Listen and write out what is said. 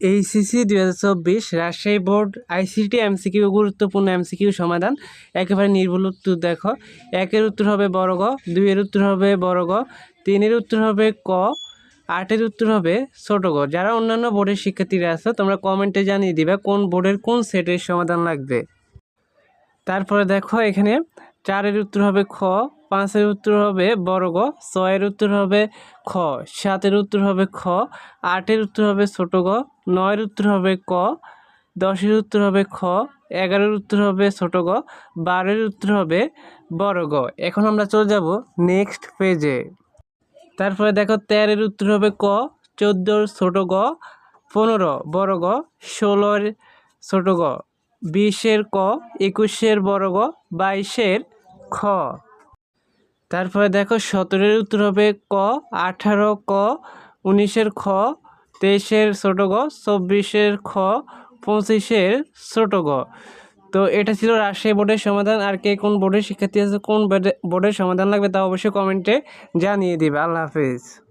HSC দুই হাজার চব্বিশ রাজশাহী বোর্ড আইসিটি এমসিকিউ গুরুত্বপূর্ণ এমসিকিউ সমাধান। একেবারে নির্ভুল উত্তর দেখো। একের উত্তর হবে বড় গ, দুইয়ের উত্তর হবে বড় গ, তিনের উত্তর হবে ক, আটের উত্তর হবে ছোট গ। যারা অন্যান্য বোর্ডের শিক্ষার্থীরা আছো, তোমরা কমেন্টে জানিয়ে দিবে কোন বোর্ডের কোন সেটের সমাধান লাগবে। তারপরে দেখো, এখানে চারের উত্তর হবে খ, পাঁচের উত্তর হবে বড় গ, ছয়ের উত্তর হবে খ, সাতের উত্তর হবে খ, আটের উত্তর হবে ছোট গ নয়ের উত্তর হবে ক, দশের উত্তর হবে খ, এগারোর উত্তর হবে ছোট গ, বারোর উত্তর হবে বড় গ। এখন আমরা চলে যাব নেক্সট পেজে তারপরে দেখো তেরোর উত্তর হবে ক, চোদ্দোর ছোট গ, পনেরো বড় গ, ষোলোর ছোট গ, বিশের ক, একুশের বড় গ, বাইশের খ। তারপরে দেখো সতেরোর উত্তর হবে ক, আঠারো ক, উনিশের খ তেইশের ছোট গ, চব্বিশের খ, পঁচিশের ছোট গ। তো এটা ছিল রাজশাহী বোর্ডের সমাধান। আর কে কোন বোর্ডের শিক্ষার্থী আছে, কোন বোর্ডে- বোর্ডের সমাধান লাগবে তা অবশ্যই কমেন্টে জানিয়ে দিবে। আল্লাহ হাফিজ।